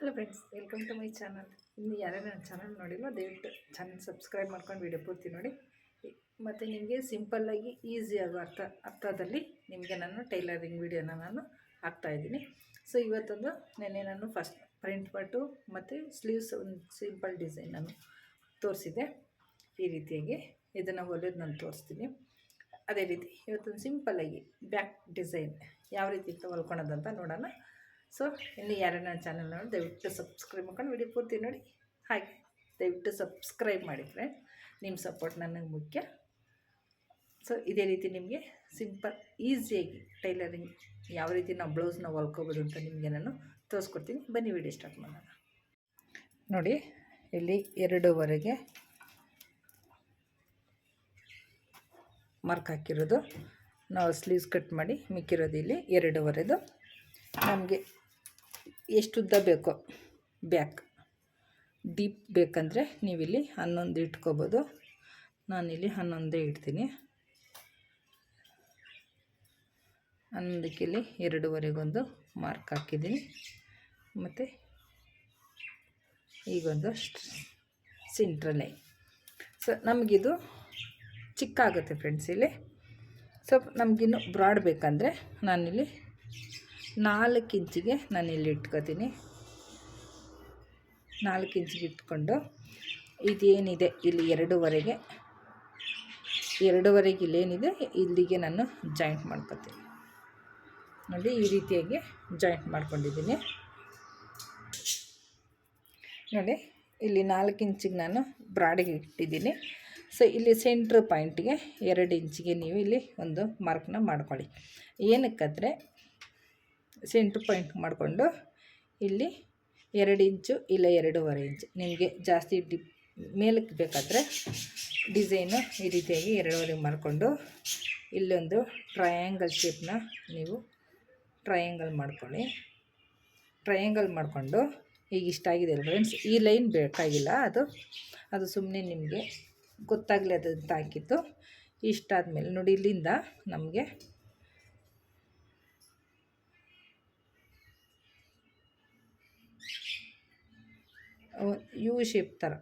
Hello friends welcome to my channel ಇನ್ನು ಯಾರೇ ನನ್ನ ಚಾನಲ್ ನೋಡಿಲ್ಲ, ದಯವಿಟ್ಟು ಚಾನಲ್ ಸಬ್ಸ್ಕ್ರೈಬ್ ಮಾಡ್ಕೊಂಡು ವೀಡಿಯೋ ಪೂರ್ತಿ ನೋಡಿ. ಮತ್ತು ನಿಮಗೆ ಸಿಂಪಲ್ಲಾಗಿ ಈಸಿ ಆಗೋ ಅರ್ಥ, ಅರ್ಥದಲ್ಲಿ ನಿಮಗೆ ನಾನು ಟೈಲರಿಂಗ್ ವೀಡಿಯೋನ ನಾನು ಹಾಕ್ತಾಯಿದ್ದೀನಿ ಸೊ ಇವತ್ತೊಂದು ನೆನ್ನೆ ನಾನು ಫಸ್ಟ್ ಪ್ರಿಂಟ್ ಪಟ್ಟು ಮತ್ತು ಸ್ಲೀವ್ಸ್ ಒಂದು ಸಿಂಪಲ್ ಡಿಸೈನ್ ನಾನು ತೋರಿಸಿದೆ ಈ ರೀತಿಯಾಗಿ ಇದನ್ನು ಹೊಲಿಯೋದು ನಾನು ತೋರಿಸ್ತೀನಿ. ಅದೇ ರೀತಿ, ಇವತ್ತೊಂದು ಸಿಂಪಲ್ಲಾಗಿ ಬ್ಯಾಕ್ ಡಿಸೈನ್ ಯಾವ ರೀತಿ ಹೊಲ್ಕೊಳೋದಂತ ನೋಡೋಣ. ಸೊ ಇನ್ನು ಯಾರನ್ನ ಚಾನಲ್ ನೋಡಿ, ದಯವಿಟ್ಟು ಸಬ್ಸ್ಕ್ರೈಬ್ ಮಾಡ್ಕೊಂಡು ವಿಡಿಯೋ ಪೂರ್ತಿ ನೋಡಿ. ಹಾಗೆ, ದಯವಿಟ್ಟು ಸಬ್ಸ್ಕ್ರೈಬ್ ಮಾಡಿ ನಿಮ್ಮ ಸಪೋರ್ಟ್ ನನಗೆ ಮುಖ್ಯ. ಸೊ ಇದೇ ರೀತಿ ನಿಮಗೆ ಸಿಂಪಲ್ ಈಸಿಯಾಗಿ ಟೈಲರಿಂಗ್ ಯಾವ ರೀತಿ ನಾವು ಬ್ಲೌಸ್ನ ಹೊಲ್ಕೋಬೋದು ಅಂತ ನಿಮಗೆ ನಾನು ತೋರಿಸ್ಕೊಡ್ತೀನಿ. ಬನ್ನಿ ವಿಡಿಯೋ ಸ್ಟಾರ್ಟ್ ಮಾಡೋಣ. ನೋಡಿ, ಇಲ್ಲಿ ಎರಡೂವರೆಗೆ ಮಾರ್ಕ್ ಹಾಕಿರೋದು. ನಾವು ಸ್ಲೀವ್ಸ್ ಕಟ್ ಮಾಡಿ ಮಿಕ್ಕಿರೋದು ಇಲ್ಲಿ ಎರಡೂವರೆದು. ನಮಗೆ ಎಷ್ಟು ಉದ್ದ ಬೇಕೋ? ಬ್ಯಾಕ್. ಡೀಪ್ ಬೇಕಂದರೆ ನೀವಿಲ್ಲಿ ಹನ್ನೊಂದು ಇಟ್ಕೋಬೋದು. ನಾನಿಲ್ಲಿ ಹನ್ನೊಂದೇ ಇಡ್ತೀನಿ. ಹನ್ನೊಂದಕ್ಕೆ ಇಲ್ಲಿ ಎರಡೂವರೆಗೊಂದು ಮಾರ್ಕ್ ಹಾಕಿದ್ದೀನಿ. ಮತ್ತು ಈಗೊಂದು ಸಿಂಟ್ರಲ್ಲೇ ಸೊ, ನಮಗಿದು ಚಿಕ್ಕ ಆಗುತ್ತೆ ಫ್ರೆಂಡ್ಸ್, ಇಲ್ಲಿ. ಸೊ, ನಮಗಿನ್ನು ಬ್ರಾಡ್ ಬೇಕಂದರೆ ನಾನಿಲ್ಲಿ ನಾಲ್ಕು ಇಂಚಿಗೆ ನಾನು ಇಲ್ಲಿ ಇಟ್ಕೋತೀನಿ. ನಾಲ್ಕು ಇಂಚಿಗೆ ಇಟ್ಕೊಂಡು ಇದೇನಿದೆ ಇಲ್ಲಿ ಎರಡೂವರೆಗೆ. ಎರಡೂವರೆಗೆ ಇಲ್ಲೇನಿದೆ, ಇಲ್ಲಿಗೆ ನಾನು ಜಾಯಿಂಟ್ ಮಾಡ್ಕೊತೀನಿ. ನೋಡಿ, ಈ ರೀತಿಯಾಗಿ ಜಾಯಿಂಟ್ ಮಾಡ್ಕೊಂಡಿದ್ದೀನಿ. ನೋಡಿ, ಇಲ್ಲಿ ನಾಲ್ಕು ಇಂಚಿಗೆ ನಾನು ಬ್ರಾಡಿಗೆ ಇಟ್ಟಿದ್ದೀನಿ. ಸೊ, ಇಲ್ಲಿ ಸೆಂಟ್ರ್ ಪಾಯಿಂಟ್ಗೆ ಎರಡು ಇಂಚಿಗೆ ನೀವು ಇಲ್ಲಿ ಒಂದು ಮಾರ್ಕ್ನ ಮಾಡ್ಕೊಳ್ಳಿ. ಏನಕ್ಕಂದರೆ ಸೆಂಟ್ರ್ ಪಾಯಿಂಟ್ ಮಾಡಿಕೊಂಡು ಇಲ್ಲಿ ಎರಡು ಇಂಚು ಇಲ್ಲ ಎರಡೂವರೆ ಇಂಚು. ನಿಮಗೆ ಜಾಸ್ತಿ ಡಿ ಮೇಲಕ್ಕೆ ಬೇಕಾದರೆ ಡಿಸೈನು ಈ ರೀತಿಯಾಗಿ ಎರಡೂವರೆ ಮಾಡಿಕೊಂಡು ಇಲ್ಲೊಂದು ಟ್ರಯಾಂಗಲ್ ಶೇಪ್ನ ನೀವು ಟ್ರಯಾಂಗಲ್ ಮಾಡ್ಕೊಳ್ಳಿ. ಟ್ರಯಾಂಗಲ್ ಮಾಡಿಕೊಂಡು ಈಗ ಇಷ್ಟ ಆಗಿದೆ ಫ್ರೆಂಡ್ಸ್ ಈ ಲೈನ್ ಬೇಕಾಗಿಲ್ಲ ಅದು. ಅದು ಸುಮ್ಮನೆ ನಿಮಗೆ ಗೊತ್ತಾಗಲಿ ಅದಂತ ಹಾಕಿತ್ತು ಇಷ್ಟ ಆದಮೇಲೆ ನೋಡಿ ಇಲ್ಲಿಂದ ನಮಗೆ ಯು ಶೇಪ್ ಥರ.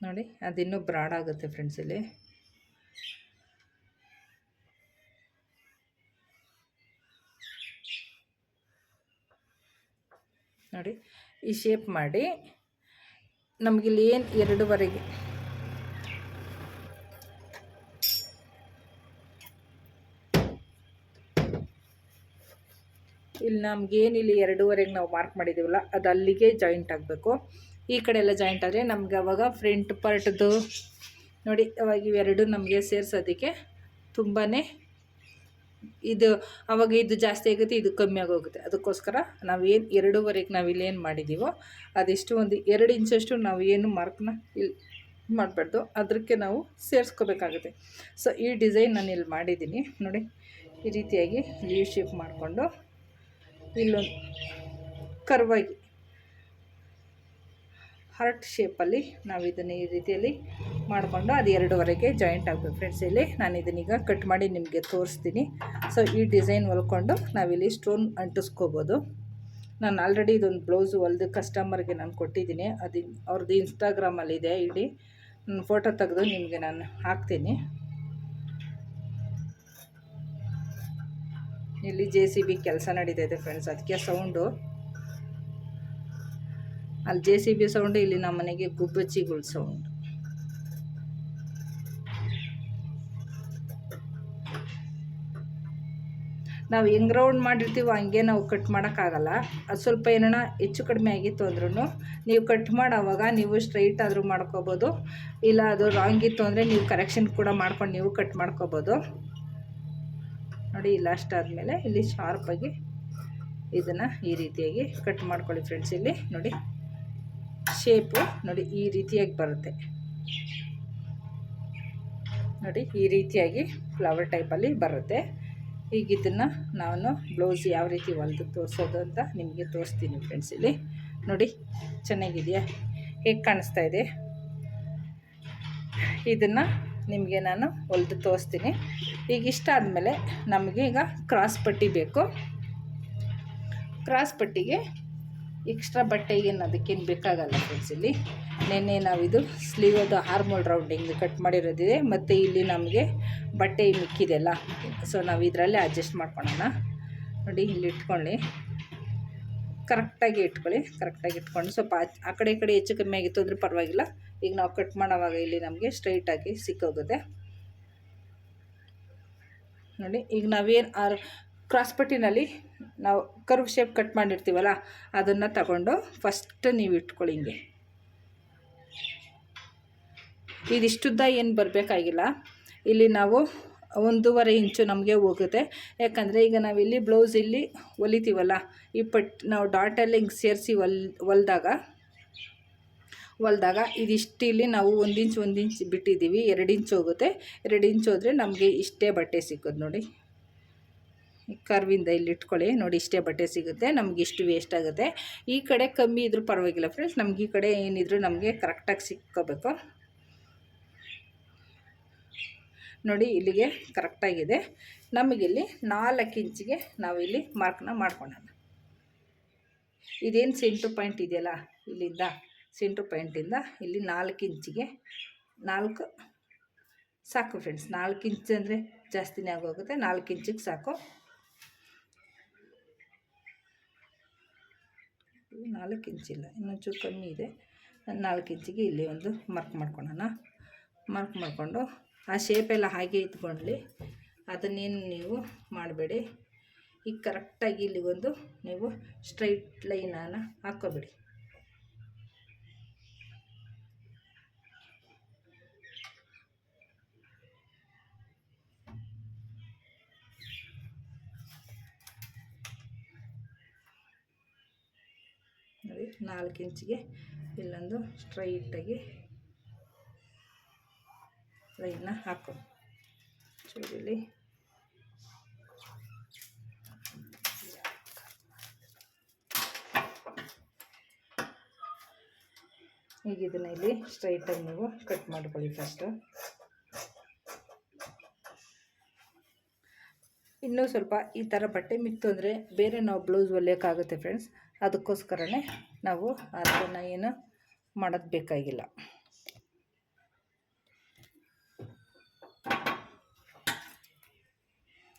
ನೋಡಿ, ಅದಿನ್ನೂ ಬ್ರಾಡ್ ಆಗುತ್ತೆ ಫ್ರೆಂಡ್ಸ್ ಇಲ್ಲಿ. ನೋಡಿ, ಈ ಶೇಪ್ ಮಾಡಿ ನಮಗಿಲ್ಲಿ ಏನು ಎರಡೂವರೆಗೆ ಇಲ್ಲಿ ನಮಗೇನಿಲ್ಲಿ ಎರಡೂವರೆಗೆ ನಾವು ಮಾರ್ಕ್ ಮಾಡಿದ್ದೀವಲ್ಲ ಅದು ಅಲ್ಲಿಗೆ ಜಾಯಿಂಟ್ ಆಗಬೇಕು. ಈ ಕಡೆ ಎಲ್ಲ ಜಾಯಿಂಟ್ ಆದರೆ ನಮ್ಗೆ ಅವಾಗ ಫ್ರಂಟ್ ಪಾರ್ಟ್ದು ನೋಡಿ, ಅವಾಗ ಇವೆರಡು ನಮಗೆ ಸೇರಿಸೋದಕ್ಕೆ ತುಂಬಾ ಇದು, ಅವಾಗ ಇದು ಜಾಸ್ತಿ ಆಗುತ್ತೆ, ಇದು ಕಮ್ಮಿ ಆಗೋಗುತ್ತೆ. ಅದಕ್ಕೋಸ್ಕರ ನಾವೇನು ಎರಡೂವರೆಗೆ ನಾವು ಇಲ್ಲೇನು ಮಾಡಿದ್ದೀವೋ ಅದೆಷ್ಟು ಒಂದು ಎರಡು ಇಂಚಷ್ಟು ನಾವು ಏನು ಮಾರ್ಕ್ನ ಇಲ್ಲಿ ಮಾಡಬಾರ್ದು. ಅದಕ್ಕೆ ನಾವು ಸೇರಿಸ್ಕೋಬೇಕಾಗುತ್ತೆ. ಸೊ ಈ ಡಿಸೈನ್ ನಾನು ಇಲ್ಲಿ ಮಾಡಿದ್ದೀನಿ ನೋಡಿ, ಈ ರೀತಿಯಾಗಿ ಲೀವ್ ಶೇಪ್ ಮಾಡಿಕೊಂಡು ಇಲ್ಲೊಂದು ಕರ್ವಾಗಿ ಹಾರ್ಟ್ ಶೇಪಲ್ಲಿ ನಾವು ಇದನ್ನು ಈ ರೀತಿಯಲ್ಲಿ ಮಾಡಿಕೊಂಡು ಅದು ಎರಡುವರೆಗೆ ಜಾಯಿಂಟ್ ಆಗಬೇಕು ಫ್ರೆಂಡ್ಸ್ ಇಲ್ಲಿ. ನಾನು ಇದನ್ನೀಗ ಕಟ್ ಮಾಡಿ ನಿಮಗೆ ತೋರಿಸ್ತೀನಿ. ಸೊ ಈ ಡಿಸೈನ್ ಹೊಲ್ಕೊಂಡು ನಾವಿಲ್ಲಿ ಸ್ಟೋನ್ ಅಂಟಿಸ್ಕೋಬೋದು. ನಾನು ಆಲ್ರೆಡಿ ಇದೊಂದು ಬ್ಲೌಸು ಹೊಲ್ದು ಕಸ್ಟಮರ್ಗೆ ನಾನು ಕೊಟ್ಟಿದ್ದೀನಿ ಅದು ಅವ್ರದ್ದು ಇನ್ಸ್ಟಾಗ್ರಾಮಲ್ಲಿದೆ ಇಲ್ಲಿ, ನಾನು ಫೋಟೋ ತೆಗೆದು ನಿಮಗೆ ನಾನು ಹಾಕ್ತೀನಿ. ಇಲ್ಲಿ ಜೆ ಸಿ ಬಿ ಕೆಲಸ ನಡೀತೈತೆ ಫ್ರೆಂಡ್ಸ್ ಅದಕ್ಕೆ ಸೌಂಡು ಅಲ್ಲಿ ಜೆ ಸಿ ಬಿ ಸೌಂಡು ಇಲ್ಲಿ ನಮ್ಮ ಮನೆಗೆ ಗುಬ್ಬಚ್ಚಿಗಳ ಸೌಂಡ್ ನಾವು ಹೆಂಗ್ ರೌಂಡ್ ಮಾಡಿರ್ತೀವೋ ಹಂಗೆ ನಾವು ಕಟ್ ಮಾಡೋಕ್ಕಾಗಲ್ಲ. ಅದು ಸ್ವಲ್ಪ ಏನೋ ಹೆಚ್ಚು ಕಡಿಮೆ ಆಗಿತ್ತು ಅಂದ್ರೂ ನೀವು ಕಟ್ ಮಾಡೋವಾಗ ನೀವು ಸ್ಟ್ರೈಟ್ ಆದರೂ ಮಾಡ್ಕೋಬೋದು. ಇಲ್ಲ ಅದು ರಾಂಗ್ ಇತ್ತು ಅಂದರೆ ನೀವು ಕರೆಕ್ಷನ್ ಕೂಡ ಮಾಡ್ಕೊಂಡು ನೀವು ಕಟ್ ಮಾಡ್ಕೋಬೋದು. ನೋಡಿ ಲಾಸ್ಟ್ ಆದಮೇಲೆ ಇಲ್ಲಿ ಶಾರ್ಪಾಗಿ ಇದನ್ನು ಈ ರೀತಿಯಾಗಿ ಕಟ್ ಮಾಡ್ಕೊಳ್ಳಿ ಫ್ರೆಂಡ್ಸ್ ಇಲ್ಲಿ ನೋಡಿ. ಶೇಪು ನೋಡಿ, ಈ ರೀತಿಯಾಗಿ ಬರುತ್ತೆ. ನೋಡಿ, ಈ ರೀತಿಯಾಗಿ ಫ್ಲವರ್ ಟೈಪಲ್ಲಿ ಬರುತ್ತೆ. ಈಗ ಇದನ್ನು ನಾನು ಬ್ಲೌಸ್ ಯಾವ ರೀತಿ ಹೊಲ್ದು ತೋರಿಸೋದು ಅಂತ ನಿಮಗೆ ತೋರಿಸ್ತೀನಿ ಫ್ರೆಂಡ್ಸ್ ಇಲ್ಲಿ. ನೋಡಿ, ಚೆನ್ನಾಗಿದೆಯಾ? ಹೇಗೆ ಕಾಣಿಸ್ತಾ ಇದೆ? ಇದನ್ನು ನಿಮಗೆ ನಾನು ಹೊಲ್ದು ತೋರಿಸ್ತೀನಿ. ಈಗ ಇಷ್ಟ ಆದಮೇಲೆ ನಮಗೆ ಈಗ ಕ್ರಾಸ್ ಪಟ್ಟಿ ಬೇಕು. ಕ್ರಾಸ್ ಪಟ್ಟಿಗೆ ಎಕ್ಸ್ಟ್ರಾ ಬಟ್ಟೆ ಏನು ಅದಕ್ಕೇನು ಬೇಕಾಗಲ್ಲ ಫ್ರೆಂಡ್ಸ್ ಇಲ್ಲಿ. ನೆನ್ನೆ ನಾವಿದು ಸ್ಲೀವದು ಹಾರ್ಮೋಲ್ ರೌಂಡಿಂಗ್ ಕಟ್ ಮಾಡಿರೋದಿದೆ. ಮತ್ತು ಇಲ್ಲಿ ನಮಗೆ ಬಟ್ಟೆ ಮಿಕ್ಕಿದೆಲ್ಲ. ಸೊ ನಾವು ಇದರಲ್ಲೇ ಅಡ್ಜಸ್ಟ್ ಮಾಡ್ಕೊಳ್ಳೋಣ ನೋಡಿ, ಇಲ್ಲಿ ಇಟ್ಕೊಳ್ಳಿ. ಕರೆಕ್ಟಾಗಿ ಇಟ್ಕೊಳ್ಳಿ, ಕರೆಕ್ಟಾಗಿ ಇಟ್ಕೊಂಡು ಸ್ವಲ್ಪ ಆ- ಕಡೆ ಈ ಕಡೆ ಹೆಚ್ಚು ಕಮ್ಮಿ ಆಗಿತ್ತು ಅಂದರೆ ಪರವಾಗಿಲ್ಲ. ಈಗ ನಾವು ಕಟ್ ಮಾಡೋವಾಗ ಇಲ್ಲಿ ನಮಗೆ ಸ್ಟ್ರೈಟಾಗಿ ಸಿಕ್ಕೋಗುತ್ತೆ. ನೋಡಿ, ಈಗ ನಾವೇನು ಆ ಕ್ರಾಸ್ ಪಟ್ಟಿನಲ್ಲಿ ನಾವು ಕರ್ವ್ ಶೇಪ್ ಕಟ್ ಮಾಡಿರ್ತೀವಲ್ಲ, ಅದನ್ನು ತಗೊಂಡು ಫಸ್ಟ್ ನೀವು ಇಟ್ಕೊಳ್ಳಿ ಹಿಂಗೆ. ಇದಿಷ್ಟುದ್ದ ಏನು ಬರಬೇಕಾಗಿಲ್ಲ. ಇಲ್ಲಿ ನಾವು ಒಂದೂವರೆ ಇಂಚು ನಮಗೆ ಹೋಗುತ್ತೆ. ಯಾಕಂದರೆ ಈಗ ನಾವಿಲ್ಲಿ ಬ್ಲೌಸ್ ಇಲ್ಲಿ ಹೊಲಿತೀವಲ್ಲ, ಈ ಪಟ್, ನಾವು ಡಾಟಲ್ಲಿ ಹಿಂಗೆ ಸೇರಿಸಿ ಹೊಲ್, ಹೊಲ್ದಾಗ ಹೊಲ್ದಾಗ ಇದಿಷ್ಟು ಇಲ್ಲಿ ನಾವು ಒಂದು ಇಂಚ್ ಒಂದು ಇಂಚ್ ಬಿಟ್ಟಿದ್ದೀವಿ. ಎರಡು ಇಂಚ್ ಹೋಗುತ್ತೆ. ಎರಡು ಇಂಚ್ ಹೋದರೆ ನಮಗೆ ಇಷ್ಟೇ ಬಟ್ಟೆ ಸಿಕ್ಕೋದು ನೋಡಿ. ಕರ್ವಿಂದ ಇಲ್ಲಿ ಇಟ್ಕೊಳ್ಳಿ. ನೋಡಿ ಇಷ್ಟೇ ಬಟ್ಟೆ ಸಿಗುತ್ತೆ. ನಮ್ಗೆ ಇಷ್ಟು ವೇಸ್ಟ್ ಆಗುತ್ತೆ. ಈ ಕಡೆ ಕಮ್ಮಿ ಇದ್ರೂ ಪರವಾಗಿಲ್ಲ ಫ್ರೆಂಡ್ಸ್ ನಮ್ಗೆ ಈ ಕಡೆ ಏನಿದ್ರು ನಮಗೆ ಕರೆಕ್ಟಾಗಿ ಸಿಕ್ಕೋಬೇಕು. ನೋಡಿ ಇಲ್ಲಿಗೆ ಕರೆಕ್ಟಾಗಿದೆ. ನಮಗಿಲ್ಲಿ ನಾಲ್ಕು ಇಂಚಿಗೆ ನಾವಿಲ್ಲಿ ಮಾರ್ಕ್ನ ಮಾಡ್ಕೊಳ್ಳೋಣ. ಇದೇನು ಸೆಂಟ್ರ್ ಪಾಯಿಂಟ್ ಇದೆಯಲ್ಲ? ಇಲ್ಲಿಂದ ಸೆಂಟ್ರ್ ಪಾಯಿಂಟಿಂದ ಇಲ್ಲಿ ನಾಲ್ಕು ಇಂಚಿಗೆ ನಾಲ್ಕು ಸಾಕು ಫ್ರೆಂಡ್ಸ್ ನಾಲ್ಕು ಇಂಚ್ ಅಂದರೆ ಜಾಸ್ತಿನೇ ಆಗೋಗುತ್ತೆ. ನಾಲ್ಕು ಇಂಚಿಗೆ ಸಾಕು. ನಾಲ್ಕು ಇಂಚಿಲ್ಲ ಇನ್ನೊಂಚೂರು ಕಮ್ಮಿ ಇದೆ. ನಾಲ್ಕು ಇಂಚಿಗೆ ಇಲ್ಲಿ ಒಂದು ಮಾರ್ಕ್ ಮಾಡ್ಕೊಳ್ಳೋಣ. ಮಾರ್ಕ್ ಮಾಡಿಕೊಂಡು ಆ ಶೇಪೆಲ್ಲ ಹಾಗೆ ಇಟ್ಕೊಳ್ಳಿ ಅದನ್ನೇನು ನೀವು ಮಾಡಬೇಡಿ. ಈಗ ಕರೆಕ್ಟಾಗಿ ಇಲ್ಲಿ ಒಂದು ನೀವು ಸ್ಟ್ರೈಟ್ ಲೈನನ್ನು ಹಾಕ್ಕೊಬೇಡಿ. ನೋಡಿ, ನಾಲ್ಕು ಇಂಚಿಗೆ ಇಲ್ಲೊಂದು ಸ್ಟ್ರೈಟಾಗಿ ಲೈನ್ನ ಹಾಕೋ ಚೂರಿಲಿ ಈಗ ಇದನ್ನ ಇಲ್ಲಿ ಸ್ಟ್ರೈಟಾಗಿ ನೀವು ಕಟ್ ಮಾಡ್ಕೊಳ್ಳಿ ಫಸ್ಟು ಇನ್ನೂ ಸ್ವಲ್ಪ ಈ ಥರ ಬಟ್ಟೆ ಮಿಕ್ತು ಅಂದರೆ ಬೇರೆ ನಾವು ಬ್ಲೌಸ್ ಹೊಲಿಯೋಕ್ಕಾಗುತ್ತೆ ಫ್ರೆಂಡ್ಸ್ ಅದಕ್ಕೋಸ್ಕರನೇ ನಾವು ಅದನ್ನು ಏನು ಮಾಡೋದು ಬೇಕಾಗಿಲ್ಲ.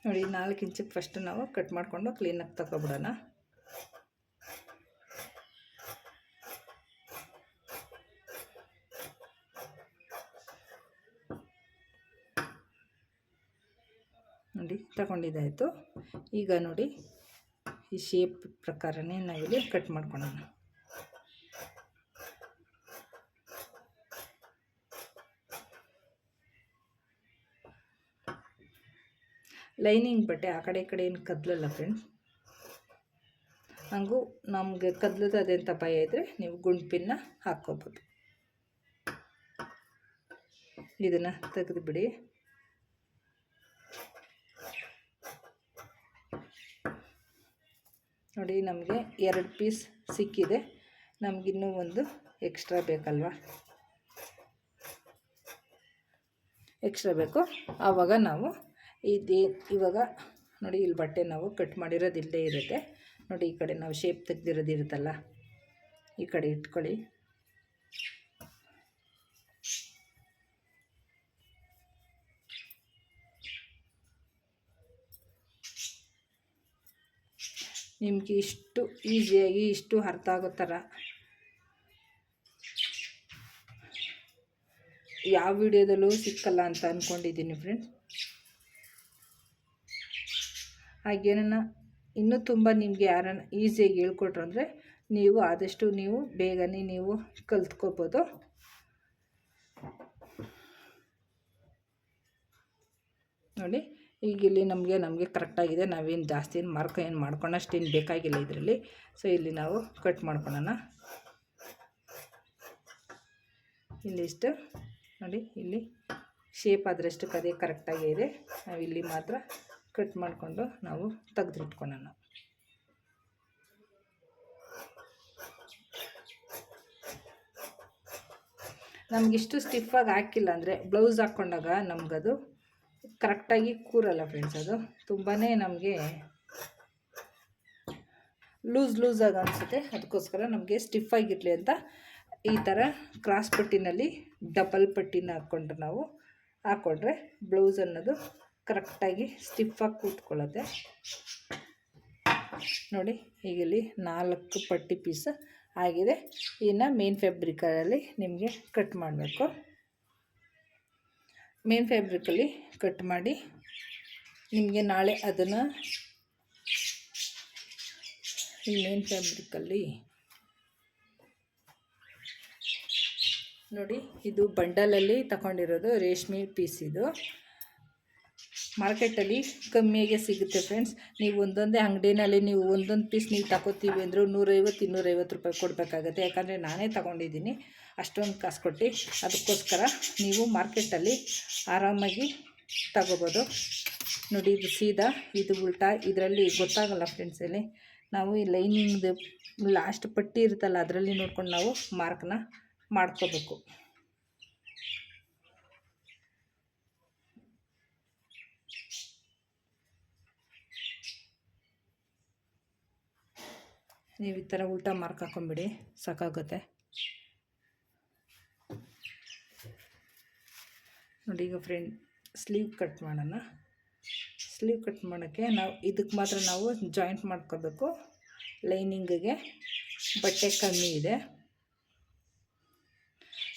ನೋಡಿ ನಾಲ್ಕು ಇಂಚಿಗೆ ಫಸ್ಟ್ ನಾವು ಕಟ್ ಮಾಡಿಕೊಂಡು ಕ್ಲೀನಾಗಿ ತಗೊಬಿಡೋಣ. ನೋಡಿ, ತಗೊಂಡಿದ್ದಾಯಿತು. ಈಗ ನೋಡಿ, ಈ ಶೇಪ್ ಪ್ರಕಾರನೇ ನಾವಿಲ್ಲಿ ಕಟ್ ಮಾಡ್ಕೊಳ್ಳೋಣ ಲೈನಿಂಗ್ ಬಟ್ಟೆ ಆ ಕಡೆ ಈ ಕಡೆ ಏನು ಕದ್ಲಲ್ಲ ಫ್ರೆಂಡ್ಸ್ ಹಂಗೂ ನಮಗೆ ಕದ್ಲತ್ತದೆ ಅಂತ ಭಯ ಇದ್ದರೆ ನೀವು ಗುಂಡ್ಪಿನ್ನ ಹಾಕ್ಕೋಬೋದು. ಇದನ್ನು ತೆಗೆದುಬಿಡಿ ನೋಡಿ ನಮಗೆ ಎರಡು ಪೀಸ್ ಸಿಕ್ಕಿದೆ. ನಮಗಿನ್ನೂ ಒಂದು ಎಕ್ಸ್ಟ್ರಾ ಬೇಕಲ್ವಾ? ಎಕ್ಸ್ಟ್ರಾ ಬೇಕು. ಆವಾಗ ನಾವು ಇದೇ ಇವಾಗ ನೋಡಿ ಇಲ್ಲಿ ಬಟ್ಟೆ ನಾವು ಕಟ್ ಮಾಡಿರೋದು ಇಲ್ಲದೇ ಇರುತ್ತೆ. ನೋಡಿ ಈ ಕಡೆ ನಾವು ಶೇಪ್ ತೆಗ್ದಿರೋದು ಇರುತ್ತಲ್ಲ, ಈ ಕಡೆ ಇಟ್ಕೊಳ್ಳಿ. ನಿಮಗೆ ಇಷ್ಟು ಈಸಿಯಾಗಿ ಇಷ್ಟು ಅರ್ಥ ಆಗೋ ಥರ ಯಾವ ವಿಡಿಯೋದಲ್ಲೂ ಸಿಕ್ಕಲ್ಲ ಅಂತ ಅಂದ್ಕೊಂಡಿದ್ದೀನಿ ಫ್ರೆಂಡ್ಸ್ ಹಾಗೇನ ಇನ್ನೂ ತುಂಬ ನಿಮಗೆ ಯಾರನ್ನ ಈಸಿಯಾಗಿ ಹೇಳ್ಕೊಟ್ರು ಅಂದರೆ ನೀವು ಆದಷ್ಟು ನೀವು ಬೇಗನೆ ನೀವು ಕಲ್ತ್ಕೋಬೋದು. ನೋಡಿ, ಈಗ ಇಲ್ಲಿ ನಮಗೆ ನಮಗೆ ಕರೆಕ್ಟಾಗಿದೆ ನಾವೇನು ಜಾಸ್ತಿ ಏನು ಮಾರ್ಕ್ ಏನು ಮಾಡ್ಕೊಳಷ್ಟೇನು ಬೇಕಾಗಿಲ್ಲ ಇದರಲ್ಲಿ. ಸೊ ಇಲ್ಲಿ ನಾವು ಕಟ್ ಮಾಡ್ಕೊಳ್ಳೋಣ ಇಲ್ಲಿ ಇಷ್ಟು. ನೋಡಿ, ಇಲ್ಲಿ ಶೇಪ್ ಆದರಷ್ಟು ಕದೇ ಕರೆಕ್ಟಾಗೇ ಇದೆ ನಾವು ಇಲ್ಲಿ ಮಾತ್ರ ಕಟ್ ಮಾಡಿಕೊಂಡು ನಾವು ತೆಗೆದಿಟ್ಕೊಳ್ಳೋಣ ನಮಗಿಷ್ಟು ಸ್ಟಿಫಾಗಿ ಹಾಕಿಲ್ಲ ಅಂದರೆ ಬ್ಲೌಸ್ ಹಾಕ್ಕೊಂಡಾಗ ನಮಗದು ಕರೆಕ್ಟಾಗಿ ಕೂರಲ್ಲ ಫ್ರೆಂಡ್ಸ್ ಅದು ತುಂಬಾ ನಮಗೆ ಲೂಸ್ ಲೂಸಾಗಿ ಅನಿಸುತ್ತೆ. ಅದಕ್ಕೋಸ್ಕರ ನಮಗೆ ಸ್ಟಿಫಾಗಿರಲಿ ಅಂತ ಈ ಥರ ಕ್ರಾಸ್ ಪಟ್ಟಿನಲ್ಲಿ ಡಬಲ್ ಪಟ್ಟಿನ ಹಾಕ್ಕೊಂಡ್ರೆ ನಾವು ಹಾಕ್ಕೊಂಡ್ರೆ ಬ್ಲೌಸ್ ಅನ್ನೋದು ಕರೆಕ್ಟಾಗಿ ಸ್ಟಿಫಾಗಿ ಕೂತ್ಕೊಳ್ಳುತ್ತೆ ನೋಡಿ, ಈಗ ಇಲ್ಲಿ ನಾಲ್ಕು ಪಟ್ಟಿ ಪೀಸ್ ಆಗಿದೆ. ಇನ್ನು ಮೇನ್ ಫ್ಯಾಬ್ರಿಕಲ್ಲಿ ನಿಮಗೆ ಕಟ್ ಮಾಡಬೇಕು. ಮೇನ್ ಫ್ಯಾಬ್ರಿಕಲ್ಲಿ ಕಟ್ ಮಾಡಿ ನಿಮಗೆ ನಾಳೆ ಅದನ್ನು ಈ ಮೇನ್ ಫ್ಯಾಬ್ರಿಕಲ್ಲಿ ನೋಡಿ, ಇದು ಬಂಡಲಲ್ಲಿ ತಗೊಂಡಿರೋದು ರೇಷ್ಮೆ ಪೀಸ್ ಇದು. ಮಾರ್ಕೆಟಲ್ಲಿ ಕಮ್ಮಿಯಾಗೆ ಸಿಗುತ್ತೆ ಫ್ರೆಂಡ್ಸ್. ನೀವು ಒಂದೊಂದೇ ಅಂಗಡಿನಲ್ಲಿ ನೀವು ಒಂದೊಂದು ಪೀಸ್ ನೀವು ತಗೋತೀವಿ ಅಂದರೂ ನೂರೈವತ್ತು, ಇನ್ನೂರೈವತ್ತು ರೂಪಾಯಿ ಕೊಡಬೇಕಾಗತ್ತೆ. ಯಾಕಂದರೆ ನಾನೇ ತಗೊಂಡಿದ್ದೀನಿ. ಅಷ್ಟೊಂದು ಕಾಸು ಕೊಟ್ಟು ಅದಕ್ಕೋಸ್ಕರ ನೀವು ಮಾರ್ಕೆಟಲ್ಲಿ ಆರಾಮಾಗಿ ತಗೋಬೋದು. ನೋಡಿ, ಇದು ಸೀದಾ, ಇದು ಉಲ್ಟಾ, ಇದರಲ್ಲಿ ಗೊತ್ತಾಗಲ್ಲ ಫ್ರೆಂಡ್ಸ್ ಇಲ್ಲಿ. ನಾವು ಈ ಲೈನಿಂಗ್ದು ಲಾಸ್ಟ್ ಪಟ್ಟಿ ಇರುತ್ತಲ್ಲ, ಅದರಲ್ಲಿ ನೋಡ್ಕೊಂಡು ನಾವು ಮಾರ್ಕ್ನ ಮಾಡ್ಕೋಬೇಕು. ನೀವು ಈ ಥರ ಉಲ್ಟಾ ಮಾರ್ಕ್ ಹಾಕೊಂಬಿಡಿ, ಸಾಕಾಗುತ್ತೆ. ನೋಡಿ ಈಗ ಫ್ರೆಂಡ್ ಸ್ಲೀವ್ ಕಟ್ ಮಾಡೋಣ. ಸ್ಲೀವ್ ಕಟ್ ಮಾಡೋಕ್ಕೆ ನಾವು ಇದಕ್ಕೆ ಮಾತ್ರ ನಾವು ಜಾಯಿಂಟ್ ಮಾಡ್ಕೋಬೇಕು. ಲೈನಿಂಗಿಗೆ ಬಟ್ಟೆ ಕಮ್ಮಿ ಇದೆ.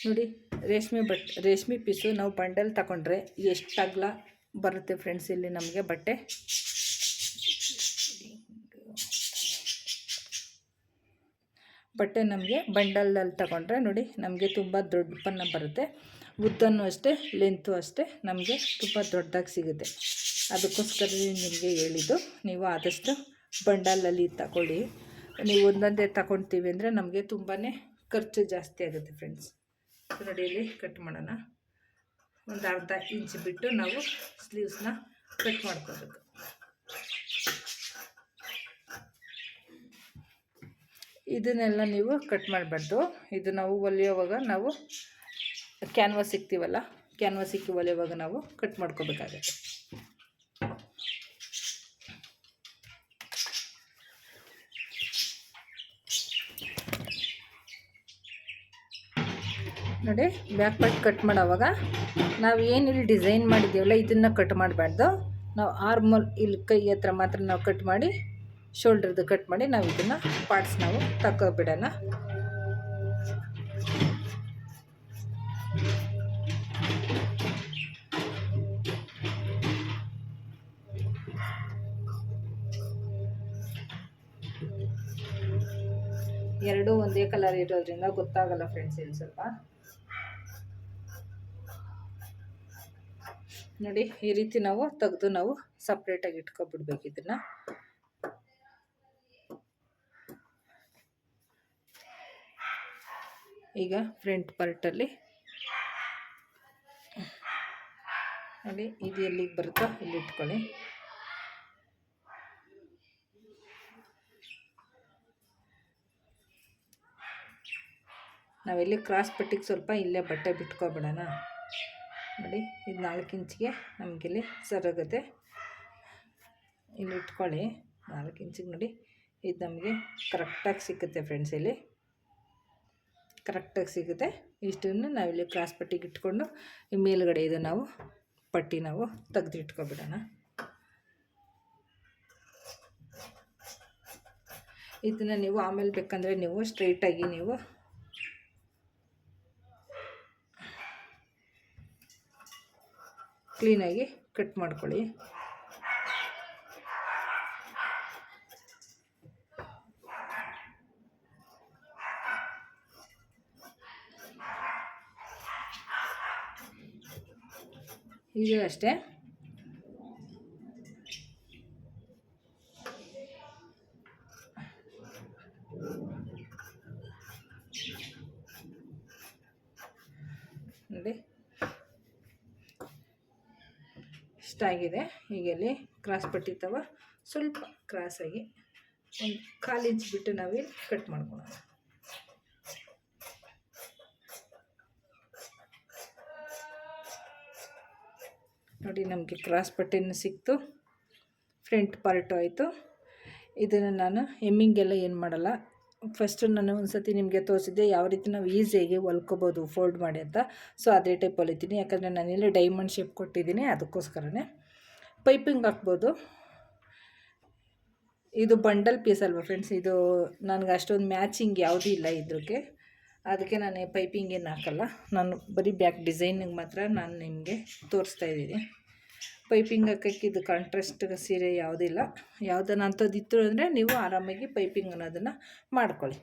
ನೋಡಿ, ರೇಷ್ಮೆ ಬಟ್, ರೇಷ್ಮೆ ಪೀಸು ನಾವು ಬಂಡಲ್ ತಗೊಂಡ್ರೆ ಎಷ್ಟು ಅಗಲ ಬರುತ್ತೆ ಫ್ರೆಂಡ್ಸ್ ಇಲ್ಲಿ ನಮಗೆ ಬಟ್ಟೆ? ಬಟ್ಟೆ ನಮಗೆ ಬಂಡಲಲ್ಲಿ ತಗೊಂಡ್ರೆ ನೋಡಿ ನಮಗೆ ತುಂಬ ದೊಡ್ಡ ಪನ್ನ ಬರುತ್ತೆ. ಉದ್ದನೂ ಅಷ್ಟೇ ಲೆಂತು ಅಷ್ಟೇ ನಮಗೆ ತುಂಬ ದೊಡ್ಡದಾಗಿ ಸಿಗುತ್ತೆ. ಅದಕ್ಕೋಸ್ಕರ ನಿಮಗೆ ಹೇಳಿದ್ದು, ನೀವು ಆದಷ್ಟು ಬಂಡಲಲ್ಲಿ ತಗೊಳ್ಳಿ. ನೀವು ಒಂದೊಂದೇ ತಗೊಳ್ತೀವಿ ಅಂದರೆ ನಮಗೆ ತುಂಬಾ ಖರ್ಚು ಜಾಸ್ತಿ ಆಗುತ್ತೆ ಫ್ರೆಂಡ್ಸ್ ನೋಡಿ ಇಲ್ಲಿ ಕಟ್ ಮಾಡೋಣ. ಒಂದು ಅರ್ಧ ಇಂಚ್ ಬಿಟ್ಟು ನಾವು ಸ್ಲೀವ್ಸ್ನ ಕಟ್ ಮಾಡ್ಕೋಬೇಕು. ಇದನ್ನೆಲ್ಲ ನೀವು ಕಟ್ ಮಾಡಬಾರ್ದು. ಇದು ನಾವು ಹೊಲಿಯೋವಾಗ ನಾವು ಕ್ಯಾನ್ವಾಸ್ ಸಿಗ್ತೀವಲ್ಲ ಕ್ಯಾನ್ವಾಸ್ ಸಿಕ್ಕಿ ಹೊಲಿಯೋವಾಗ ನಾವು ಕಟ್ ಮಾಡ್ಕೋಬೇಕಾಗತ್ತೆ. ನೋಡಿ ಬ್ಯಾಕ್ ಪಾರ್ಟ್ ಕಟ್ ಮಾಡೋವಾಗ ನಾವು ಏನು ಡಿಸೈನ್ ಮಾಡಿದ್ದೀವಲ್ಲ, ಇದನ್ನು ಕಟ್ ಮಾಡಬಾರ್ದು. ನಾವು ಆರ್ಮಲ್ ಇಲ್ಲಿ ಕೈ ಹತ್ರ ಮಾತ್ರ ನಾವು ಕಟ್ ಮಾಡಿ ಶೋಲ್ಡ್ರದ್ದು ಕಟ್ ಮಾಡಿ ನಾವು ಇದನ್ನು ಪಾರ್ಟ್ಸ್ ನಾವು ತಗೊಬಿಡೋಣ ಎರಡೂ ಒಂದೇ ಕಲರ್ ಇರೋದ್ರಿಂದ ಗೊತ್ತಾಗಲ್ಲ ಫ್ರೆಂಡ್ಸ್ ಇಲ್ಲಿ ಸ್ವಲ್ಪ. ನೋಡಿ, ಈ ರೀತಿ ನಾವು ತೆಗೆದು ನಾವು ಸಪ್ರೇಟಾಗಿ ಇಟ್ಕೊಬಿಡ್ಬೇಕು ಇದನ್ನು. ಈಗ ಫ್ರಂಟ್ ಪಾರ್ಟಲ್ಲಿ ನೋಡಿ, ಇದು ಎಲ್ಲಿಗೆ ಬರುತ್ತೋ ಇಲ್ಲಿ ಇಟ್ಕೊಳ್ಳಿ. ನಾವೆಲ್ಲಿ ಕ್ರಾಸ್ ಪಟ್ಟಿಗೆ ಸ್ವಲ್ಪ ಇಲ್ಲೇ ಬಟ್ಟೆ ಬಿಟ್ಕೊಬಿಡೋಣ. ನೋಡಿ, ಇದು ನಾಲ್ಕು ಇಂಚಿಗೆ ನಮಗಿಲ್ಲಿ ಸರೋಗುತ್ತೆ. ಇಲ್ಲಿ ಇಟ್ಕೊಳ್ಳಿ, ನಾಲ್ಕು ಇಂಚಿಗೆ ನೋಡಿ, ಇದು ನಮಗೆ ಕರೆಕ್ಟಾಗಿ ಸಿಕ್ಕುತ್ತೆ ಫ್ರೆಂಡ್ಸ್ ಇಲ್ಲಿ. ಕರೆಕ್ಟಾಗಿ ಸಿಗುತ್ತೆ. ಇಷ್ಟನ್ನು ನಾವಿಲ್ಲಿ ಕ್ರಾಸ್ ಪಟ್ಟಿಗೆ ಇಟ್ಕೊಂಡು ಈ ಮೇಲುಗಡೆ ಇದು ನಾವು ಪಟ್ಟಿ ನಾವು ತೆಗೆದು ಇಟ್ಕೊಬಿಡೋಣ ಇದನ್ನು ನೀವು ಆಮೇಲೆ ಬೇಕಂದರೆ ನೀವು ಸ್ಟ್ರೈಟಾಗಿ ನೀವು ಕ್ಲೀನಾಗಿ ಕಟ್ ಮಾಡ್ಕೊಳ್ಳಿ. ಇದು ಅಷ್ಟೇ. ನೋಡಿ. ಇಷ್ಟಾಗಿದೆ ಇಲ್ಲಿ ಕ್ರಾಸ್ ಪಟ್ಟಿತ್ತವ ತವ ಸ್ವಲ್ಪ ಕ್ರಾಸಾಗಿ ಒಂದು ಕಾಲು ಬಿಟ್ಟು ನಾವಿಲ್ಲಿ ಕಟ್ ಮಾಡ್ಕೊಳ್ಳೋಣ ನೋಡಿ ನಮಗೆ ಕ್ರಾಸ್ ಪಟ್ಟಿನೂ ಸಿಕ್ತು. ಫ್ರಂಟ್ ಪಾರ್ಟು ಆಯಿತು. ಇದನ್ನು ನಾನು ಎಮ್ಮಿಂಗೆಲ್ಲ ಏನು ಮಾಡಲ್ಲ. ಫಸ್ಟು ನಾನು ಒಂದು ಸತಿ ನಿಮಗೆ ತೋರಿಸಿದ್ದೆ ಯಾವ ರೀತಿ ನಾವು ಈಸಿಯಾಗಿ ಹೊಲ್ಕೋಬೋದು, ಫೋಲ್ಡ್ ಮಾಡಿ ಅಂತ. ಸೊ, ಅದೇ ಟೈಪ್ ಹೊಲಿತೀನಿ ಯಾಕಂದರೆ ನಾನಿಲ್ಲಿ ಡೈಮಂಡ್ ಶೇಪ್ ಕೊಟ್ಟಿದ್ದೀನಿ, ಅದಕ್ಕೋಸ್ಕರನೇ. ಪೈಪಿಂಗ್ ಹಾಕ್ಬೋದು. ಇದು ಬಂಡಲ್ ಪೀಸ್ ಅಲ್ವಾ ಫ್ರೆಂಡ್ಸ್? ಇದು ನನಗೆ ಅಷ್ಟೊಂದು ಮ್ಯಾಚಿಂಗ್ ಯಾವುದೂ ಇಲ್ಲ ಇದ್ರಿಗೆ ಅದಕ್ಕೆ ನಾನು ಪೈಪಿಂಗ್ ಏನು ಹಾಕಲ್ಲ. ನಾನು ಬರೀ ಬ್ಯಾಕ್ ಡಿಸೈನಿಗೆ ಮಾತ್ರ ನಾನು ನಿಮಗೆ ತೋರಿಸ್ತಾ ಇದ್ದೀನಿ. ಪೈಪಿಂಗ್ ಹಾಕೋಕ್ಕೆ ಇದು ಕಾಂಟ್ರಾಸ್ಟ್ ಸೀರೆ ಯಾವುದಿಲ್ಲ ಯಾವುದನ್ನ ಅಂಥದ್ದಿತ್ತು ಅಂದರೆ ನೀವು ಆರಾಮಾಗಿ ಪೈಪಿಂಗ್ ಅನ್ನೋದನ್ನು ಮಾಡ್ಕೊಳ್ಳಿ.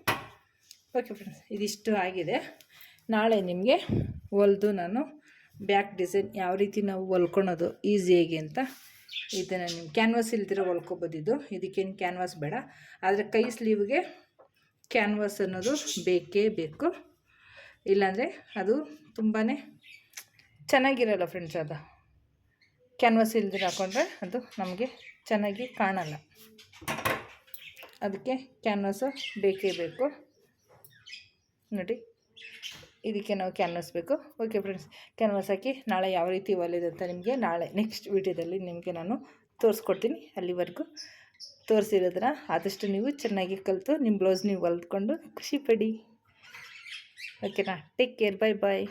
ಓಕೆ ಫ್ರೆಂಡ್ಸ್ ಇದಿಷ್ಟು ಆಗಿದೆ. ನಾಳೆ ನಿಮಗೆ ಹೊಲ್ದು ನಾನು ಬ್ಯಾಕ್ ಡಿಸೈನ್ ಯಾವ ರೀತಿ ನಾವು ಹೊಲ್ಕೊಳೋದು ಈಸಿಯಾಗಿ ಅಂತ ಇದನ್ನು ನೀವು ಕ್ಯಾನ್ವಾಸ್ ಇಲ್ದಿರೋ ಹೊಲ್ಕೊಬೋದು ಇದು ಇದಕ್ಕೇನು ಕ್ಯಾನ್ವಾಸ್ ಬೇಡ. ಆದರೆ ಕೈ ಸ್ಲೀವ್ಗೆ ಕ್ಯಾನ್ವಾಸ್ ಅನ್ನೋದು ಬೇಕೇ ಬೇಕು. ಇಲ್ಲಾಂದರೆ ಅದು ತುಂಬಾ ಚೆನ್ನಾಗಿರಲ್ಲ ಫ್ರೆಂಡ್ಸ್ ಅದು ಕ್ಯಾನ್ವಾಸ್ ಇಲ್ದಿರ ಹಾಕೊಂಡ್ರೆ ಅದು ನಮಗೆ ಚೆನ್ನಾಗಿ ಕಾಣಲ್ಲ. ಅದಕ್ಕೆ ಕ್ಯಾನ್ವಾಸು ಬೇಕೇ ಬೇಕು. ನೋಡಿ, ಇದಕ್ಕೆ ನಾವು ಕ್ಯಾನ್ವಾಸ್ ಬೇಕು. ಓಕೆ ಫ್ರೆಂಡ್ಸ್ ಕ್ಯಾನ್ವಾಸ್ ಹಾಕಿ ನಾಳೆ ಯಾವ ರೀತಿ ಒಲೆದಂತ ನಿಮಗೆ ನಾಳೆ ನೆಕ್ಸ್ಟ್ ವೀಡಿಯೋದಲ್ಲಿ ನಿಮಗೆ ನಾನು ತೋರಿಸ್ಕೊಡ್ತೀನಿ ಅಲ್ಲಿವರೆಗೂ. ತೋರಿಸಿರೋದನ್ನ ಆದಷ್ಟು ನೀವು ಚೆನ್ನಾಗಿ ಕಲಿತು ನಿಮ್ಮ ಬ್ಲೌಸ್ ನೀವು ಹೊಲ್ದ್ಕೊಂಡು ಖುಷಿಪಡಿ ಓಕೆನಾ ಟೇಕ್ ಕೇರ್ ಬಾಯ್ ಬಾಯ್